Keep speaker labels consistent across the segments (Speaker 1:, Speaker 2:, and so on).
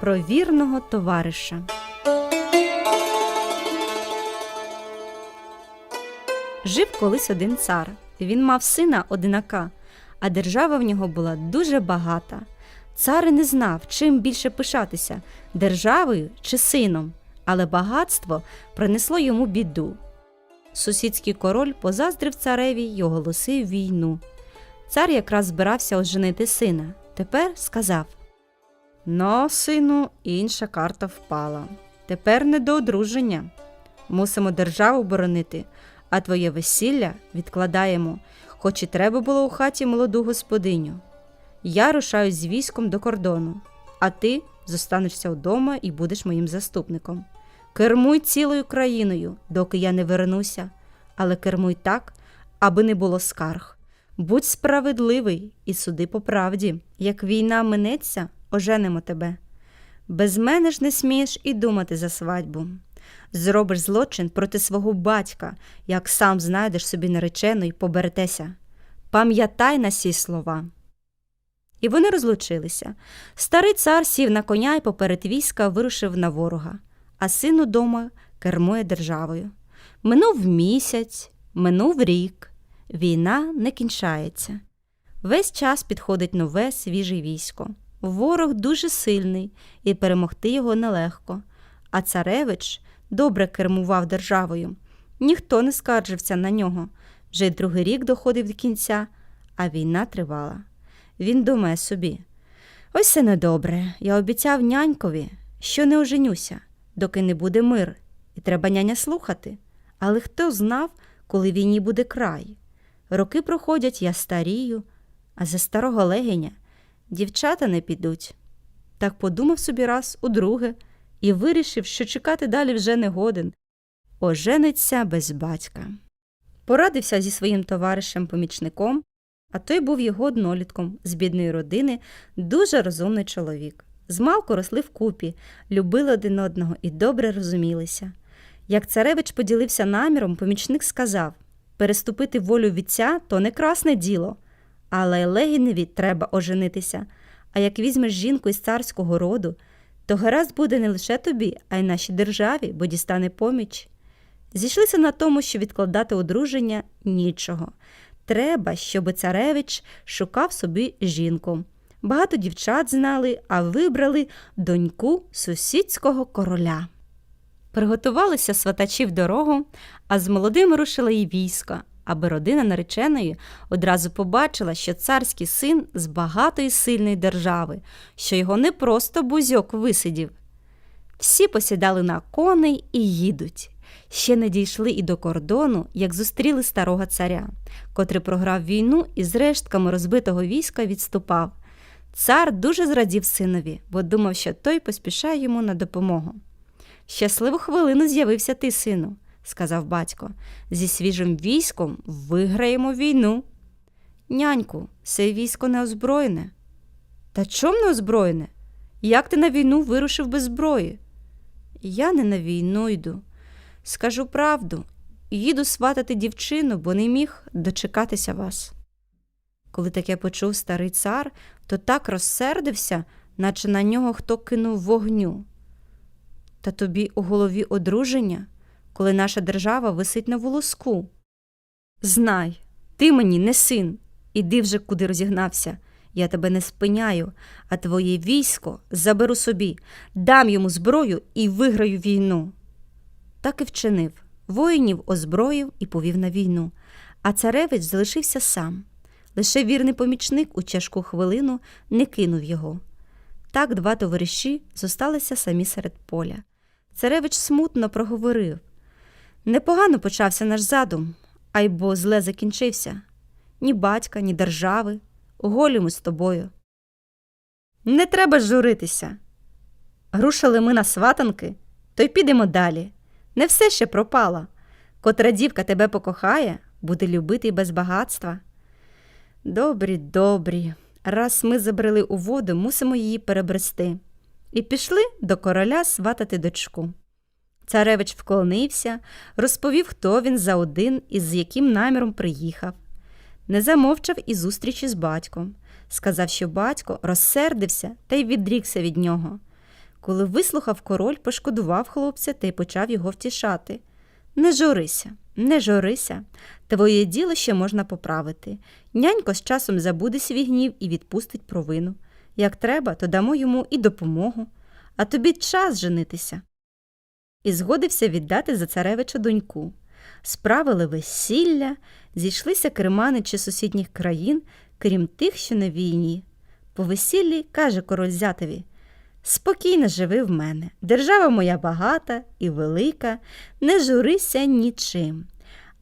Speaker 1: Про вірного товариша. Жив колись один цар. Він мав сина одинака, а держава в нього була дуже багата. Цар не знав, чим більше пишатися державою чи сином, але багатство принесло йому біду. Сусідський король позаздрив цареві й оголосив війну. Цар якраз збирався оженити сина. Тепер сказав: Ну, сину, інша карта впала. Тепер не до одруження. Мусимо державу боронити, а твоє весілля відкладаємо, хоч і треба було у хаті молоду господиню. Я рушаю з військом до кордону, а ти зостанешся вдома і будеш моїм заступником. Кермуй цілою країною, доки я не вернуся, але кермуй так, аби не було скарг. Будь справедливий і суди по правді. Як війна минеться, оженимо тебе. Без мене ж не смієш і думати за свадьбу. Зробиш злочин проти свого батька, як сам знайдеш собі наречену і поберетеся. Пам'ятай на сі слова. І вони розлучилися. Старий цар сів на коня і поперед війська вирушив на ворога, а син удома кермує державою. Минув місяць, минув рік. Війна не кінчається. Весь час підходить нове свіже військо. Ворог дуже сильний, і перемогти його нелегко. А царевич добре кермував державою. Ніхто не скаржився на нього. Вже другий рік доходив до кінця, а війна тривала. Він думає собі: ось це недобре. Я обіцяв нянькові, що не оженюся, доки не буде мир, і треба няня слухати. Але хто знав, коли війні буде край? Роки проходять, я старію, а за старого легеня дівчата не підуть. Так подумав собі раз удруге і вирішив, що чекати далі вже не годен. Ожениться без батька. Порадився зі своїм товаришем-помічником, а той був його однолітком з бідної родини, дуже розумний чоловік. Змалку росли вкупі, любили один одного і добре розумілися. Як царевич поділився наміром, помічник сказав переступити волю вітця то не красне діло, але Легіневі треба оженитися. А як візьмеш жінку із царського роду, то гаразд буде не лише тобі, а й нашій державі, бо дістане поміч. Зійшлися на тому, що відкладати одруження нічого. Треба, щоб царевич шукав собі жінку. Багато дівчат знали, а вибрали доньку сусідського короля. Приготувалися сватачі в дорогу, а з молодим рушило й військо, аби родина нареченої одразу побачила, що царський син з багатої сильної держави, що його не просто бузьок висидів. Всі посідали на коней і їдуть. Ще не дійшли і до кордону, як зустріли старого царя, котрий програв війну і з рештками розбитого війська відступав. Цар дуже зрадів синові, бо думав, що той поспішає йому на допомогу. Щасливу хвилину з'явився ти, сину, сказав батько. Зі свіжим військом виграємо війну. Няньку, це військо не озброєне. Та чом не озброєне? Як ти на війну вирушив без зброї? Я не на війну йду. Скажу правду, їду сватати дівчину, бо не міг дочекатися вас. Коли таке почув старий цар, то так розсердився, наче на нього хто кинув вогню. Та тобі у голові одруження, коли наша держава висить на волоску. Знай, ти мені не син, іди вже куди розігнався. Я тебе не спиняю, а твоє військо заберу собі, дам йому зброю і виграю війну. Так і вчинив. Воїнів озброїв і повів на війну, а царевич залишився сам. Лише вірний помічник у тяжку хвилину не кинув його. Так два товариші зосталися самі серед поля. Царевич смутно проговорив Непогано почався наш задум, а й бо зле закінчився. Ні батька, ні держави. Голі з тобою. Не треба журитися. Рушили ми на сватанки, то й підемо далі. Не все ще пропало. Котра дівка тебе покохає, буде любити без багатства. Добрі, добрі. Раз ми забрели у воду, мусимо її перебрести. І пішли до короля сватати дочку. Царевич вклонився, розповів, хто він за один і з яким наміром приїхав. Не замовчав і зустрічі з батьком. Сказав, що батько розсердився та й відрікся від нього. Коли вислухав король, пошкодував хлопця та й почав його втішати. Не журися, не журися. Твоє діло ще можна поправити. Нянько з часом забуде свій гнів і відпустить провину. Як треба, то дамо йому і допомогу, а тобі час женитися. І згодився віддати за царевича доньку. Справили весілля, зійшлися керманичі сусідніх країн, крім тих, що на війні. По весіллі каже король зятеві Спокійно живи в мене. Держава моя багата і велика, не журися нічим.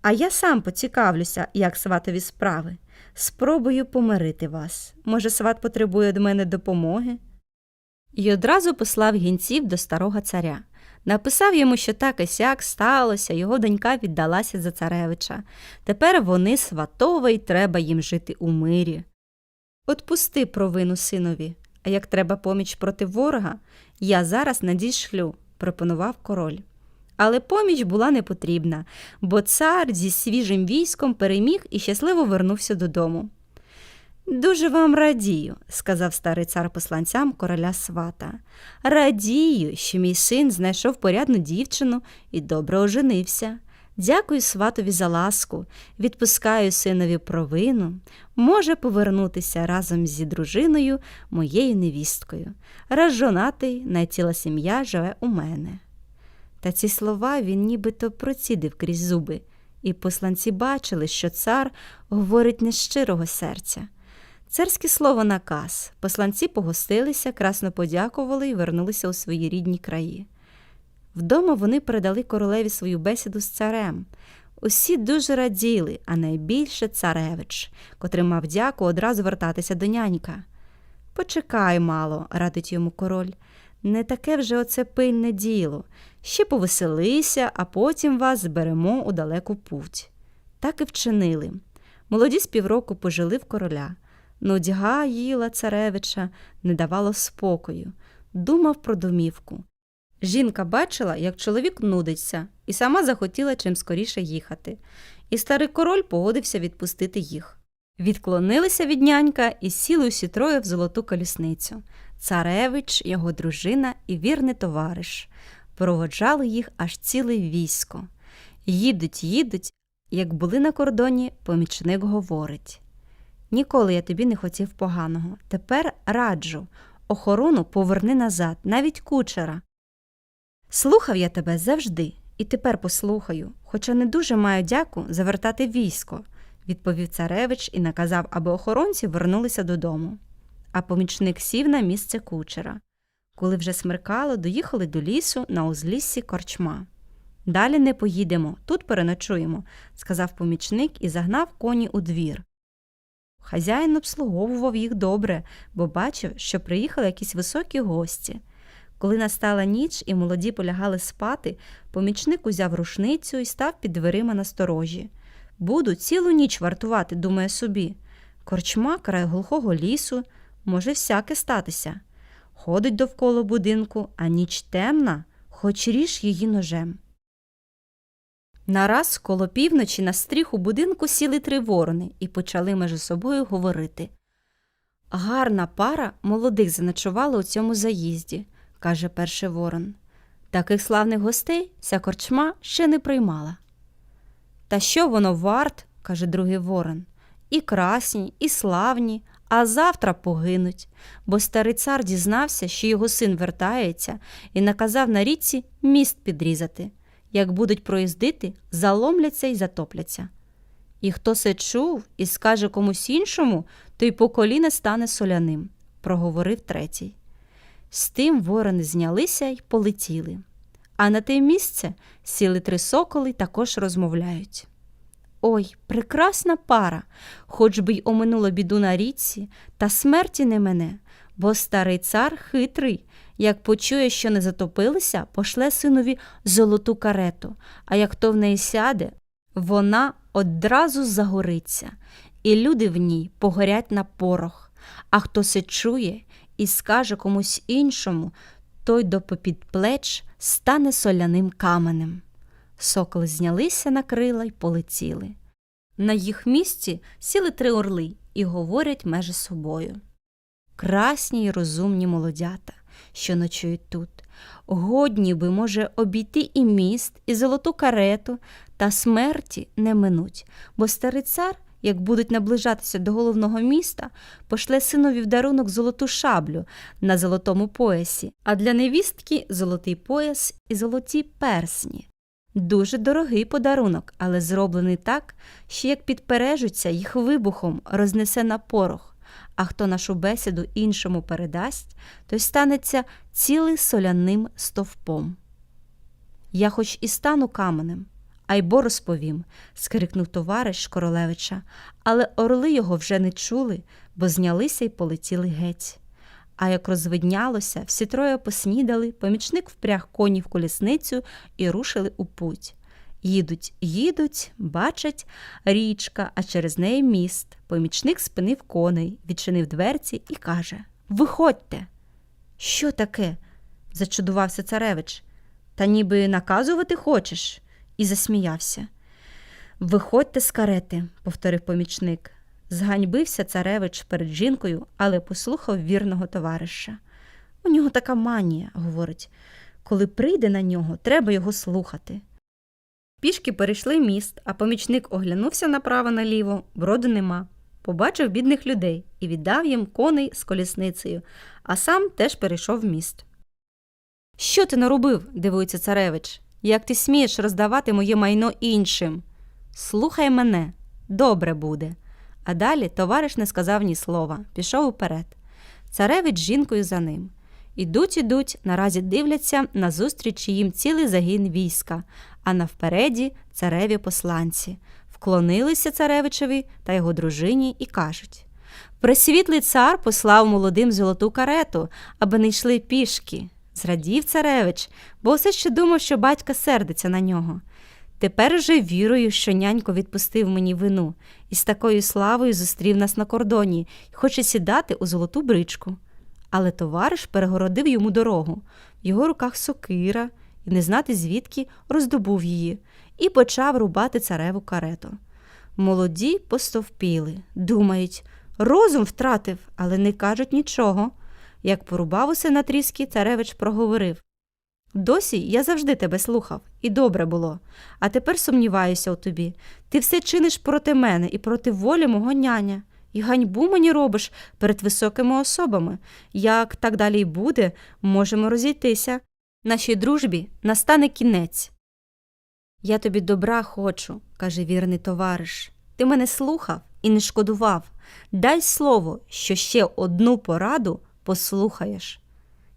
Speaker 1: А я сам поцікавлюся, як сватові справи. Спробую помирити вас. Може, сват потребує від мене допомоги? І одразу послав гінців до старого царя. Написав йому, що так і сяк сталося, його донька віддалася за царевича. Тепер вони сватове й треба їм жити у мирі. Отпусти провину синові, як треба поміч проти ворога, я зараз надішлю, пропонував король. Але поміч була не потрібна, бо цар зі свіжим військом переміг і щасливо вернувся додому. Дуже вам радію, сказав старий цар посланцям короля свата. Радію, що мій син знайшов порядну дівчину і добре оженився. Дякую сватові за ласку, відпускаю синові провину, може повернутися разом зі дружиною, моєю невісткою. Раз жонатий, найціла сім'я живе у мене. Та ці слова він нібито процідив крізь зуби, і посланці бачили, що цар говорить не з щирого серця. Царське слово наказ. Посланці погостилися, красно подякували і вернулися у свої рідні краї. Вдома вони передали королеві свою бесіду з царем. Усі дуже раділи, а найбільше царевич, котрий мав дяку одразу вертатися до нянька. Почекай мало, радить йому король. Не таке вже оце пильне діло. Ще повеселися, а потім вас зберемо у далеку путь. Так і вчинили. Молоді з півроку пожили в короля. Нудьга їла царевича, не давала спокою, думав про домівку. Жінка бачила, як чоловік нудиться, і сама захотіла чим скоріше їхати. І старий король погодився відпустити їх. Відклонилися від нянька і сіли усі троє в золоту колісницю. Царевич, його дружина і вірний товариш. Проводжали їх аж ціле військо. Їдуть, їдуть, як були на кордоні, помічник говорить. Ніколи я тобі не хотів поганого. Тепер раджу, охорону поверни назад, навіть кучера. Слухав я тебе завжди, і тепер послухаю, хоча не дуже маю дяку завертати військо, відповів царевич і наказав, аби охоронці вернулися додому. А помічник сів на місце кучера. Коли вже смеркало, доїхали до лісу на узліссі корчма. Далі не поїдемо, тут переночуємо, сказав помічник і загнав коні у двір. Хазяїн обслуговував їх добре, бо бачив, що приїхали якісь високі гості. Коли настала ніч і молоді полягали спати, помічник узяв рушницю і став під дверима на сторожі. Буду цілу ніч вартувати, думає собі. Корчма край глухого лісу, може всяке статися. Ходить довкола будинку, а ніч темна, хоч ріж її ножем. Нараз коло півночі на стріх у будинку сіли три ворони і почали між собою говорити. Гарна пара молодих заночувала у цьому заїзді, каже перший ворон. Таких славних гостей ця корчма ще не приймала. Та що воно варт, каже другий ворон, і красні, і славні, а завтра погинуть, бо старий цар дізнався, що його син вертається, і наказав на річці міст підрізати. Як будуть проїздити, заломляться і затопляться. І хто се чув і скаже комусь іншому, то й по коліна стане соляним, проговорив третій. З тим ворони знялися й полетіли. А на те місце сіли три соколи також розмовляють. Ой, прекрасна пара, хоч би й оминула біду на річці, та смерті не мене, бо старий цар хитрий. Як почує, що не затопилися, пошле синові золоту карету, а як то в неї сяде, вона одразу загориться, і люди в ній погорять на порох. А хто се чує і скаже комусь іншому, той до попід плеч стане соляним каменем. Соколи знялися на крила й полетіли. На їх місці сіли три орли і говорять межі собою. Красні й розумні молодята, що ночують тут, годні би, може, обійти і міст, і золоту карету, та смерті не минуть, бо старий цар, як будуть наближатися до головного міста, пошле синові в дарунок золоту шаблю на золотому поясі, а для невістки золотий пояс і золоті персні. Дуже дорогий подарунок, але зроблений так, що як підпережуться, їх вибухом рознесе на порох, а хто нашу бесіду іншому передасть, той станеться цілий соляним стовпом. Я хоч і стану каменем, а й бо розповім, скрикнув товариш королевича, але орли його вже не чули, бо знялися й полетіли геть. А як розвиднялося, всі троє поснідали, помічник впряг коні в колісницю і рушили у путь. Їдуть, їдуть, бачать річка, а через неї міст. Помічник спинив коней, відчинив дверці і каже Виходьте. Що таке? зачудувався царевич. Та ніби наказувати хочеш, і засміявся. Виходьте з карети, повторив помічник. Зганьбився царевич перед жінкою, але послухав вірного товариша. У нього така манія, говорить, коли прийде на нього, треба його слухати. Пішки перейшли міст, а помічник оглянувся направо наліво, броду нема. Побачив бідних людей і віддав їм коней з колісницею, а сам теж перейшов в міст. Що ти наробив? дивується царевич. Як ти смієш роздавати моє майно іншим? Слухай мене, добре буде. А далі товариш не сказав ні слова, пішов уперед. Царевич з жінкою за ним. Ідуть, ідуть, наразі дивляться назустріч їм цілий загін війська, а навпереді цареві посланці. Вклонилися царевичеві та його дружині і кажуть Пресвітлий цар послав молодим золоту карету, аби не йшли пішки. Зрадів царевич, бо все ще думав, що батька сердиться на нього. Тепер же вірую, що нянько відпустив мені вину і з такою славою зустрів нас на кордоні і хоче сідати у золоту бричку. Але товариш перегородив йому дорогу. В його руках сокира, і не знати звідки роздобув її, і почав рубати цареву карету. Молоді постовпіли, думають, розум втратив, але не кажуть нічого. Як порубав усе на тріски, царевич проговорив Досі я завжди тебе слухав, і добре було. А тепер сумніваюся у тобі. Ти все чиниш проти мене і проти волі мого няня. І ганьбу мені робиш перед високими особами. Як так далі й буде, можемо розійтися. Нашій дружбі настане кінець. Я тобі добра хочу, каже вірний товариш. Ти мене слухав і не шкодував. Дай слово, що ще одну пораду послухаєш.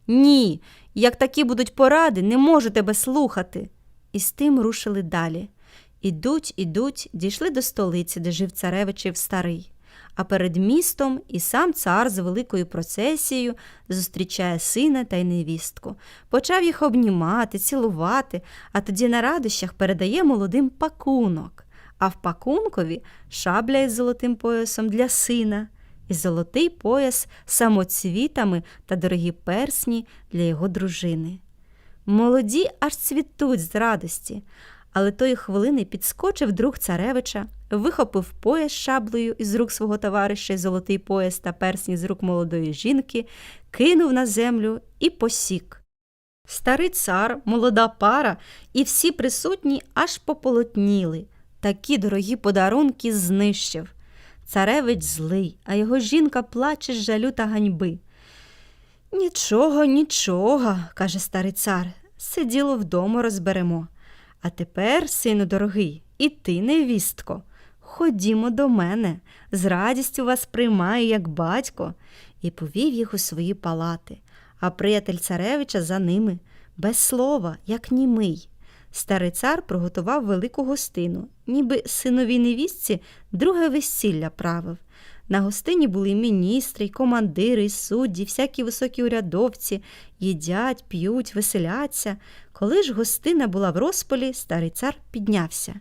Speaker 1: Ні, як такі будуть поради, не можу тебе слухати. І з тим рушили далі. Ідуть, ідуть, дійшли до столиці, де жив царевичів старий. А перед містом і сам цар з великою процесією зустрічає сина та й невістку. Почав їх обнімати, цілувати, а тоді на радощах передає молодим пакунок. А в пакункові шабля із золотим поясом для сина, і золотий пояс самоцвітами та дорогі персні для його дружини. Молоді аж цвітуть з радості, але тої хвилини підскочив друг царевича, вихопив пояс шаблею із рук свого товариша, золотий пояс та персні з рук молодої жінки, кинув на землю і посік. Старий цар, молода пара і всі присутні аж пополотніли. Такі дорогі подарунки знищив. Царевич злий, а його жінка плаче з жалю та ганьби. Нічого, нічого, каже старий цар, все діло вдома розберемо. А тепер, сину дорогий, і ти, невістко, ходімо до мене, з радістю вас приймаю, як батько, і повів їх у свої палати, а приятель царевича за ними, без слова, як німий. Старий цар приготував велику гостину, ніби синовій невістці друге весілля правив. На гостині були міністри, й командири, й судді, всякі високі урядовці, їдять, п'ють, веселяться. Коли ж гостина була в розпалі, старий цар піднявся.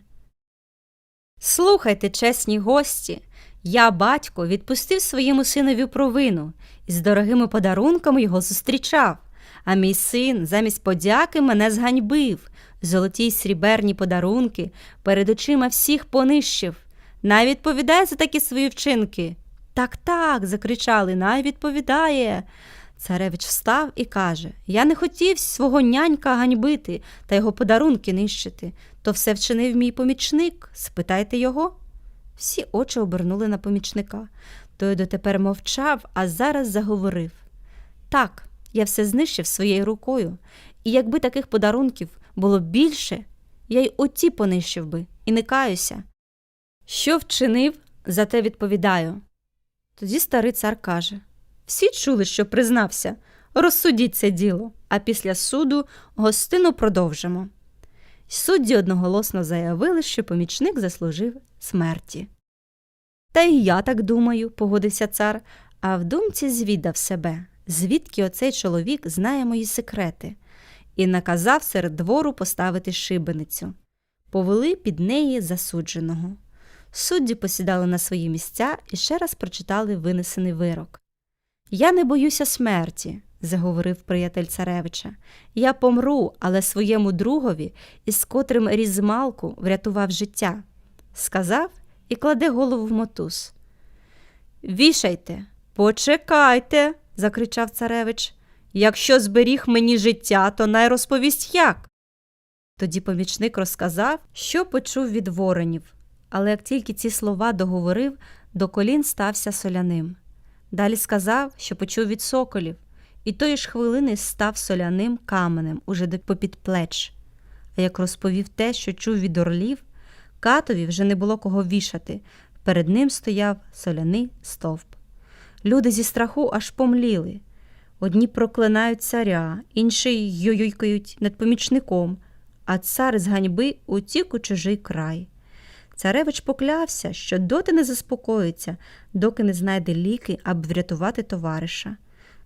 Speaker 1: Слухайте, чесні гості, я, батько, відпустив своєму синові провину і з дорогими подарунками його зустрічав. А мій син замість подяки мене зганьбив, золоті й сріберні подарунки перед очима всіх понищив. Най відповідає за такі свої вчинки. Так, так, закричали, най відповідає. Царевич встав і каже Я не хотів свого нянька ганьбити та його подарунки нищити. То все вчинив мій помічник. Спитайте його. Всі очі обернули на помічника. Той дотепер мовчав, а зараз заговорив. Так, я все знищив своєю рукою, і якби таких подарунків було більше, я й оті понищив би і не каюся. Що вчинив, за те відповідаю. Тоді старий цар каже всі чули, що признався. Розсудіть це діло, а після суду гостину продовжимо. Судді одноголосно заявили, що помічник заслужив смерті. Та й я так думаю, погодився цар, а в думці звідав себе, звідки оцей чоловік знає мої секрети, і наказав серед двору поставити шибеницю. Повели під неї засудженого. Судді посідали на свої місця і ще раз прочитали винесений вирок. Я не боюся смерті, заговорив приятель царевича. Я помру, але своєму другові, із котрим різмалку врятував життя. Сказав і кладе голову в мотуз. Вішайте, почекайте, закричав царевич. Якщо зберіг мені життя, то най розповість як. Тоді помічник розказав, що почув від воронів, але як тільки ці слова договорив, до колін стався соляним. Далі сказав, що почув від соколів, і тої ж хвилини став соляним каменем уже попід плеч. А як розповів те, що чув від орлів, катові вже не було кого вішати. Перед ним стояв соляний стовп. Люди зі страху аж помліли. Одні проклинають царя, інші йойкають над помічником, а цар з ганьби утік у чужий край. Царевич поклявся, що доти не заспокоїться, доки не знайде ліки, аби врятувати товариша.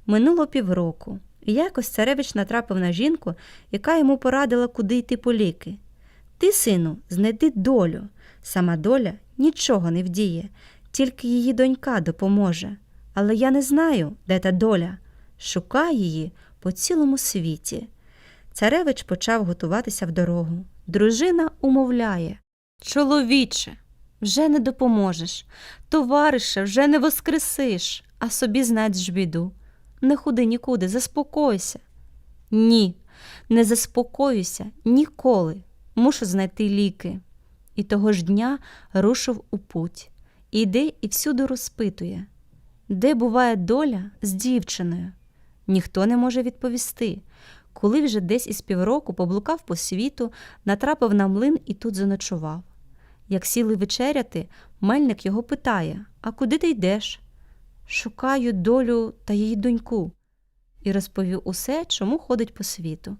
Speaker 1: Минуло півроку, якось царевич натрапив на жінку, яка йому порадила, куди йти по ліки. Ти, сину, знайди долю. Сама доля нічого не вдіє, тільки її донька допоможе. Але я не знаю, де та доля. Шукай її по цілому світі. Царевич почав готуватися в дорогу. Дружина умовляє Чоловіче, вже не допоможеш, товариша, вже не воскресиш, а собі знайдеш біду. Не худи нікуди, заспокойся. Ні, не заспокоюся ніколи. Мушу знайти ліки. І того ж дня рушив у путь. Іде і всюди розпитує, де буває доля з дівчиною. Ніхто не може відповісти. Коли вже десь із півроку поблукав по світу, натрапив на млин і тут заночував. Як сіли вечеряти, мельник його питає А куди ти йдеш? Шукаю долю та її доньку. І розповів усе, чому ходить по світу.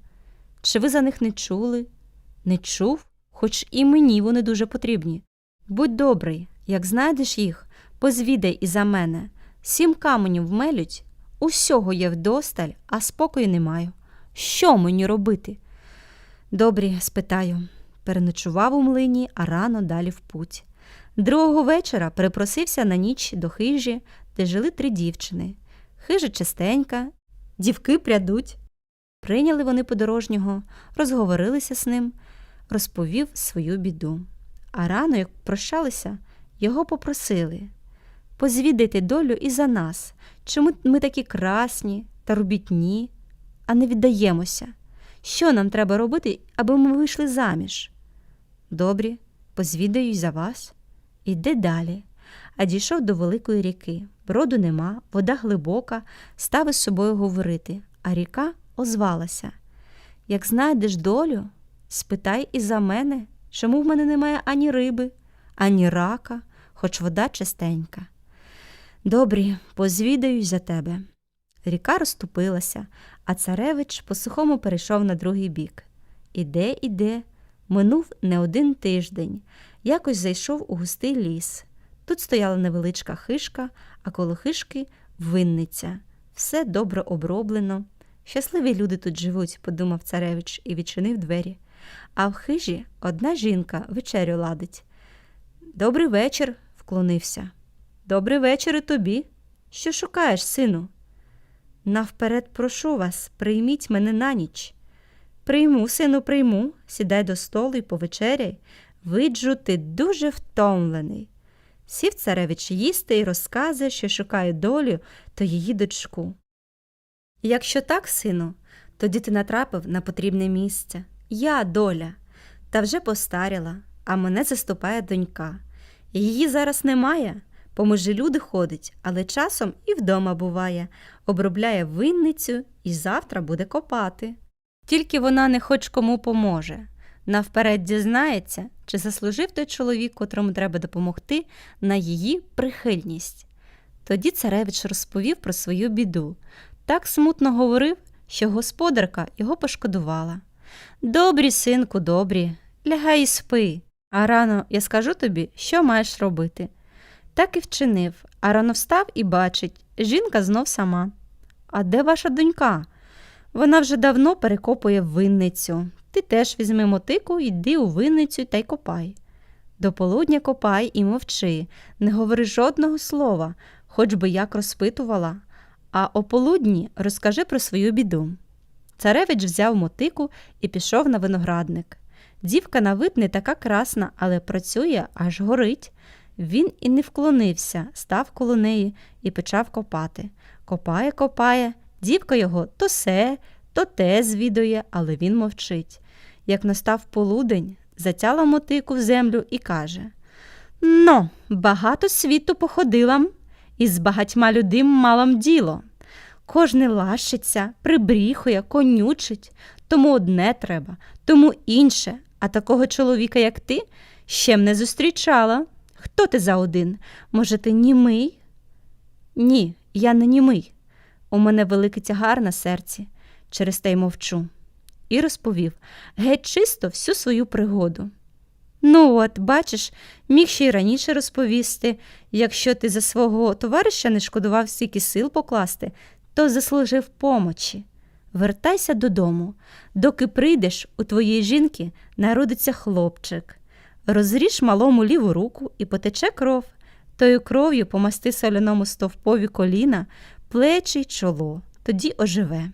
Speaker 1: Чи ви за них не чули? Не чув, хоч і мені вони дуже потрібні. Будь добрий, як знайдеш їх, позвідай і за мене. Сім каменів вмелють, усього є вдосталь, а спокою не маю. Що мені робити? Добрі, спитаю. Переночував у млині, а рано далі в путь. Другого вечора припросився на ніч до хижі, де жили три дівчини. Хижа чистенька, дівки прядуть. Прийняли вони подорожнього, розговорилися з ним, розповів свою біду. А рано, як прощалися, його попросили позвідайте долю і за нас, чому ми такі красні та робітні, а не віддаємося. Що нам треба робити, аби ми вийшли заміж? Добрі, позвідаю й за вас. Іде далі. А дійшов до великої ріки. Броду нема, вода глибока, став із собою говорити, а ріка озвалася. Як знайдеш долю, спитай і за мене, чому в мене немає ані риби, ані рака, хоч вода чистенька. Добрі, позвідаю за тебе. Ріка розступилася, а царевич по сухому перейшов на другий бік. Іде, іде, минув не один тиждень, якось зайшов у густий ліс. Тут стояла невеличка хишка, а коло хишки винниця. Все добре оброблено. Щасливі люди тут живуть, подумав царевич і відчинив двері. А в хижі одна жінка вечерю ладить. Добрий вечір, вклонився. Добрий вечір і тобі. Що шукаєш, сину? Навперед прошу вас, прийміть мене на ніч. Прийму, сину, прийму, сідай до столу і повечеряй. Виджу, ти дуже втомлений. Сів царевич їсти і розказує, що шукає долю то її дочку. Якщо так, сину, тоді ти натрапив на потрібне місце. Я доля, та вже постаріла, а мене заступає донька. Її зараз немає, поміж люди ходить, але часом і вдома буває, обробляє винницю і завтра буде копати. Тільки вона не хоч кому поможе. Навперед дізнається, чи заслужив той чоловік, котрому треба допомогти, на її прихильність. Тоді царевич розповів про свою біду. Так смутно говорив, що господарка його пошкодувала. Добрі, синку, добрі, лягай і спи. А рано я скажу тобі, що маєш робити. Так і вчинив, а рано встав і бачить, жінка знов сама. А де ваша донька? Вона вже давно перекопує винницю. Ти теж візьми мотику, йди у винницю та й копай. До полудня копай і мовчи, не говори жодного слова, хоч би як розпитувала, а о полудні розкажи про свою біду. Царевич взяв мотику і пішов на виноградник. Дівка на вид не така красна, але працює, аж горить. Він і не вклонився, став коло неї і почав копати. Копає, копає, дівка його то се, то те звідує, але він мовчить. Як настав полудень, затяла мотику в землю і каже Ну, багато світу походила, і з багатьма людим малам діло. Кожне лащиться, прибріхує, конючить, тому одне треба, тому інше, а такого чоловіка, як ти, ще м не зустрічала. Хто ти за один? Може, ти німий? Ні, я не німий. У мене великий тягар на серці, через те й мовчу. І розповів геть чисто всю свою пригоду. Ну, от, бачиш, міг ще й раніше розповісти. Якщо ти за свого товариша не шкодував стільки сил покласти, то заслужив помочі. Вертайся додому. Доки прийдеш, у твоєї жінки народиться хлопчик. Розріж малому ліву руку і потече кров. Тою кров'ю помасти соляному стовпові коліна, плечі й чоло, тоді оживе.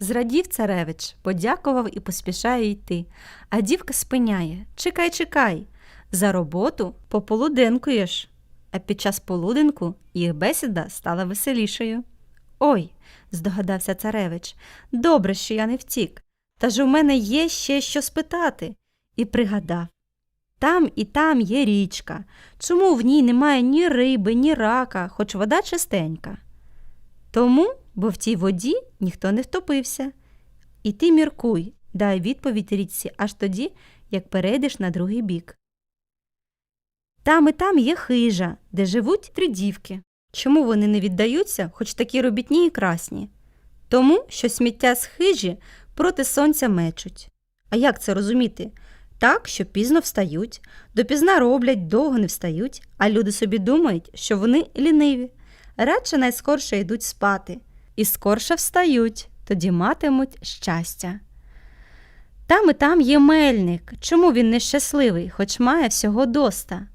Speaker 1: Зрадів царевич, подякував і поспішає йти, а дівка спиняє Чекай, чекай. За роботу пополуденкуєш. А під час полуденку їх бесіда стала веселішою. Ой, здогадався царевич, добре, що я не втік. Та ж у мене є ще що спитати. І пригадав там і там є річка. Чому в ній немає ні риби, ні рака, хоч вода чистенька? Тому, бо в тій воді ніхто не втопився. І ти міркуй, дай відповідь річці аж тоді, як перейдеш на другий бік. Там і там є хижа, де живуть три дівки. Чому вони не віддаються, хоч такі робітні і красні? Тому, що сміття з хижі проти сонця мечуть. А як це розуміти? Так, що пізно встають, допізна роблять, довго не встають, а люди собі думають, що вони ліниві. Радше найскорше йдуть спати, і скорше встають, тоді матимуть щастя. Там і там є мельник. Чому він нещасливий, хоч має всього доста?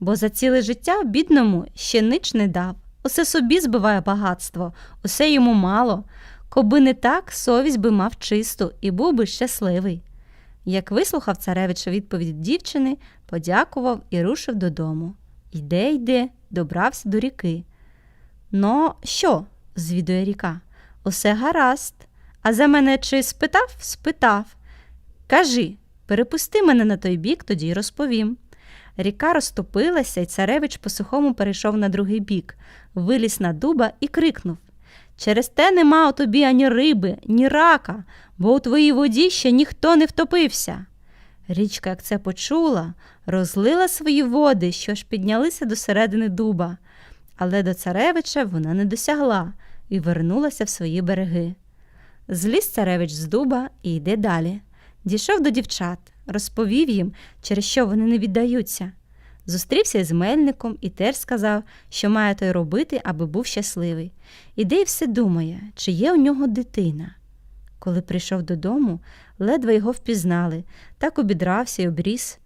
Speaker 1: Бо за ціле життя бідному ще нич не дав. Усе собі збиває багатство, усе йому мало. Коби не так, совість би мав чисту і був би щасливий. Як вислухав царевич відповідь дівчини, подякував і рушив додому. Йде, йде, добрався до ріки. Ну, що? звідує ріка. Усе гаразд. А за мене чи спитав? Спитав. Кажи, перепусти мене на той бік, тоді й розповім. Ріка розтопилася, і царевич по сухому перейшов на другий бік, виліз на дуба і крикнув Через те нема у тобі ані риби, ні рака, бо у твоїй воді ще ніхто не втопився. Річка, як це почула, розлила свої води, що ж піднялися до середини дуба, але до царевича вона не досягла і вернулася в свої береги. Зліз царевич з дуба і йде далі. Дійшов до дівчат, розповів їм, через що вони не віддаються. Зустрівся із мельником і теж сказав, що має той робити, аби був щасливий. Іде і все думає, чи є у нього дитина. Коли прийшов додому, ледве його впізнали, так обідрався й обріс.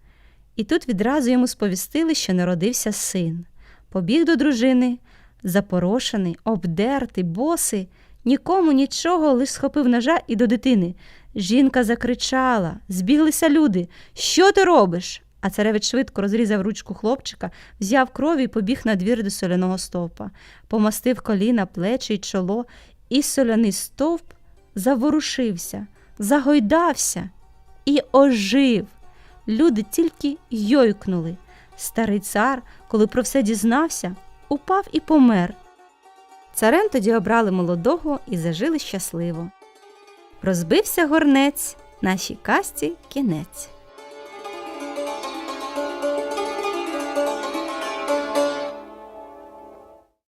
Speaker 1: І тут відразу йому сповістили, що народився син. Побіг до дружини, запорошений, обдертий, босий, нікому нічого, лиш схопив ножа і до дитини. Жінка закричала, збіглися люди. Що ти робиш? А царевич швидко розрізав ручку хлопчика, взяв крові і побіг на двір до соляного стовпа, помастив коліна, плечі й чоло, і соляний стовп заворушився, загойдався і ожив. Люди тільки йойкнули. Старий цар, коли про все дізнався, упав і помер. Царем тоді обрали молодого і зажили щасливо. Розбився горнець, нашій касті кінець.